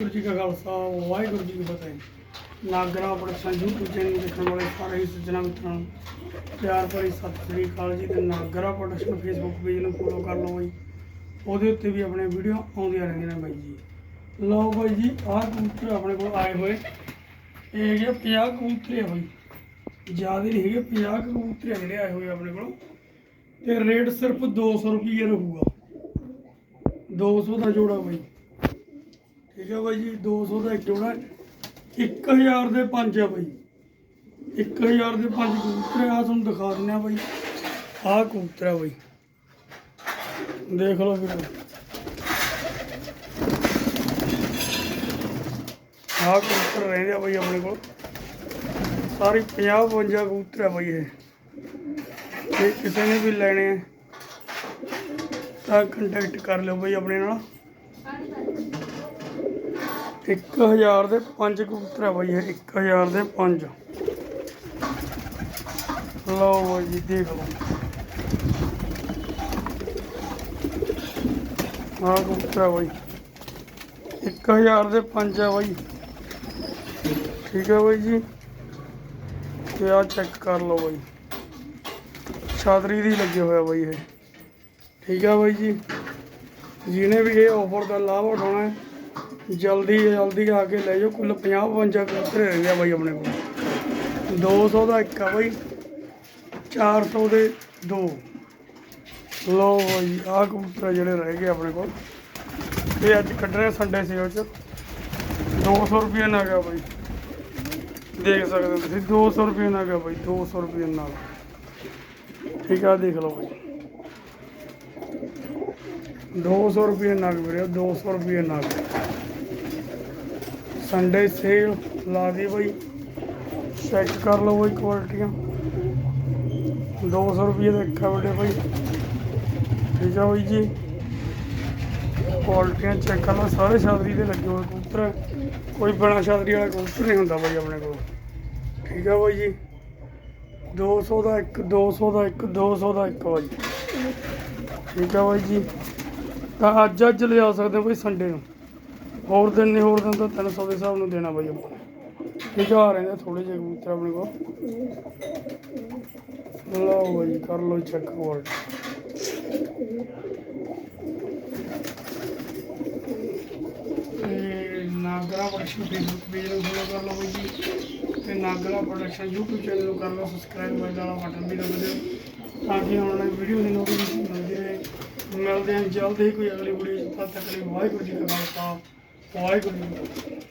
ਵਾਹਿਗੁਰੂ ਜੀ ਕਾ ਖਾਲਸਾ, ਵਾਹਿਗੁਰੂ ਜੀ ਕੀ ਫਤਿਹ। Nagra production YouTube channel ਦੇਖਣ ਵਾਲੇ ਸਾਰੇ ਹੀ ਸੱਜਣਾ ਮਿੱਤਰਾਂ ਨੂੰ ਪਿਆਰ ਭਰੀ ਸਤਿ ਸ੍ਰੀ ਅਕਾਲ ਜੀ ਤੇ ਨਾਗਰਾ ਪ੍ਰੋਡਕਸ਼ਨ ਫੇਸਬੁੱਕ ਪੇਜ ਨੂੰ ਫੋਲੋ ਕਰ ਲਓ ਬਾਈ। ਉਹਦੇ ਉੱਤੇ ਵੀ ਆਪਣੇ ਵੀਡੀਓ ਆਉਂਦੀਆਂ ਰਹਿੰਦੀਆਂ ਨੇ ਬਾਈ ਜੀ। ਲਓ ਬਾਈ ਜੀ, ਆਹ ਕਬੂਤਰ ਆਪਣੇ ਕੋਲ ਆਏ ਹੋਏ। ਇਹ ਹੈਗੇ 50 ਕਬੂਤਰ ਆ ਬਾਈ। ਜ਼ਿਆਦਾ ਨਹੀਂ ਹੈਗੇ 50 ਕਬੂਤਰ ਜਿਹੜੇ ਆਏ ਹੋਏ ਆਪਣੇ ਕੋਲ। ਤੇ ਰੇਟ ਸਿਰਫ 200 ਰੁਪਏ ਰਹੂਗਾ 200 ਦਾ ਜੋੜਾ ਬਾਈ। ਠੀਕ ਹੈ ਬਾਈ ਜੀ 200 ਦਾ ਇੱਕ ਜੋੜਾ 1000 ਦੇ ਪੰਜ ਆ ਬਾਈ। 1000 ਦੇ ਪੰਜ ਕਬੂਤਰ ਆ ਤੁਹਾਨੂੰ ਦਿਖਾ ਦਿੰਦੇ ਆ ਬਾਈ। ਆਹ ਕਬੂਤਰ ਆ ਬਾਈ। ਦੇਖ ਲਓ ਵੀਰੋ। ਆਹ ਕਬੂਤਰ ਰਹਿੰਦੇ ਆ ਬਾਈ ਆਪਣੇ ਕੋਲ। ਸਾਰੀ 50 52 ਕਬੂਤਰ ਆ ਬਾਈ ਇਹ। ਜੇ ਕਿਸੇ ਨੇ ਵੀ ਲੈਣੇ ਆ, ਤਾਂ ਕੰਟੈਕਟ ਕਰ ਲਓ ਬਾਈ ਆਪਣੇ ਨਾਲ। 1000 ਦੇ ਪੰਜ ਕਬੂਤਰ ਆ ਬਾਈ ਇਹ 1000 ਦੇ ਪੰਜ। ਲਓ ਬਾਈ ਜੀ, ਦੇਖ ਲਓ। ਆਹ ਕਬੂਤਰ ਆ ਬਾਈ। 1000 ਦੇ ਪੰਜ ਆ ਬਾਈ। ਠੀਕ ਹੈ ਬਾਈ ਜੀ। ਤੇ ਆ ਚੈੱਕ ਕਰ ਲਓ ਬਾਈ। ਛਾਤਰੀ ਦੀ ਲੱਗੇ ਹੋਇਆ ਬਾਈ ਇਹ। ਠੀਕ ਹੈ ਬਾਈ ਜੀ। ਜਿਹਨੇ ਵੀ ਇਹ ਆਫਰ ਦਾ ਲਾਭ ਉਠਾਉਣਾ ਹੈ ਜਲਦੀ ਜਲਦੀ ਆ ਕੇ ਲੈ ਜਾਓ, ਕੁੱਲ 50 52 ਕਬੂਤਰ ਰਹਿੰਦੇ ਆ ਬਾਈ ਆਪਣੇ ਕੋਲ। 200 ਦਾ ਇੱਕ ਆ ਬਾਈ 400 ਦੇ ਦੋ। ਲਓ ਬਾਈ, ਆਹ ਕਬੂਤਰ ਜਿਹੜੇ ਰਹਿ ਗਏ ਆਪਣੇ ਕੋਲ। ਇਹ ਅੱਜ ਕੱਢ ਰਹੇ ਸੰਡੇ ਸੇਲ ਚ। 200 ਰੁਪਏ ਨਾ ਗਿਆ ਬਾਈ। ਦੇਖ ਸਕਦੇ ਹੋ ਤੁਸੀਂ 200 ਰੁਪਏ ਨਾ ਗਿਆ ਬਾਈ 200 ਰੁਪਏ ਨਾਲ। ਠੀਕ ਆ, ਦੇਖ ਲਓ ਬਾਈ। 200 ਰੁਪਏ ਨਗ ਵੀਰੇ 200 ਰੁਪਏ ਨਗ ਸੰਡੇ ਸੇਲ ਲਾ ਦੀ ਬਈ। ਚੈੱਕ ਕਰ ਲਓ ਬਈ ਕੁਆਲਿਟੀਆਂ 200 ਰੁਪਏ ਦਾ ਇੱਕ ਆ ਵੱਡੇ ਬਈ। ਠੀਕ ਆ ਬਈ ਜੀ। ਕੁਆਲਟੀਆਂ ਚੈੱਕ ਕਰ ਲਓ, ਸਾਰੇ ਛਾਦਰੀ ਦੇ ਲੱਗੇ ਹੋਏ ਕਬੂਤਰ। ਕੋਈ ਬਿਨਾ ਛਾਦਰੀ ਵਾਲਾ ਕਬੂਤਰ ਨਹੀਂ ਹੁੰਦਾ ਬਈ ਆਪਣੇ ਕੋਲ। ਠੀਕ ਆ ਬਈ ਜੀ। 200 ਦਾ ਇੱਕ 200 ਦਾ ਇੱਕ 200 ਦਾ ਇੱਕ ਬਾਈ। ਠੀਕ ਆ ਬਾਈ ਜੀ। ਤਾਂ ਅੱਜ ਅੱਜ ਲਿਆ ਸਕਦੇ ਹੋ ਬਈ ਸੰਡੇ ਨੂੰ। ਹੋਰ ਦਿਨ ਨਹੀਂ ਹੋਰ ਦਿਨ ਤਾਂ 300 ਦੇ ਹਿਸਾਬ ਨੂੰ ਦੇਣਾ ਬਾਈ ਆਪਾਂ ਠੀਕ ਆ ਆ ਰਹੇ ਨੇ ਥੋੜੇ ਜਿਹੇ ਕਬੂਤਰ ਆਪਣੇ ਕੋਲ। ਲਓ ਬਾਈ, ਕਰ ਲਓ check word Nagra production Facebook page ਨੂੰ ਫੋਲੋ ਕਰ ਲਓ ਬਾਈ ਜੀ। ਤੇ ਨਾਗਰਾ ਪ੍ਰੋਡਕਸ਼ਨ YouTube ਚੈਨਲ ਨੂੰ ਕਰ ਲਓ ਸਬਸਕ੍ਰਾਈਬ ਵਾਲਾ ਵਾਲਾ ਬਟਨ ਵੀ ਦਬਾ ਦਿਓ ਤਾਂ ਕਿ ਆਉਣ ਵਾਲੀ ਵੀਡੀਓ ਦੀ ਨੋਟੀਫਿਕੇਸ਼ਨ ਮਿਲਦੀ ਰਹੇ। ਮਿਲਦੇ ਹਾਂ ਜਲਦ ਹੀ ਕੋਈ ਅਗਲੀ ਵੀਡੀਓ ਤੱਕ ਲਈ ਵਾਹਿਗੁਰੂ ਜੀ ਕਾ ਖਾਲਸਾ। ਵਾਹਿਗੁਰੂ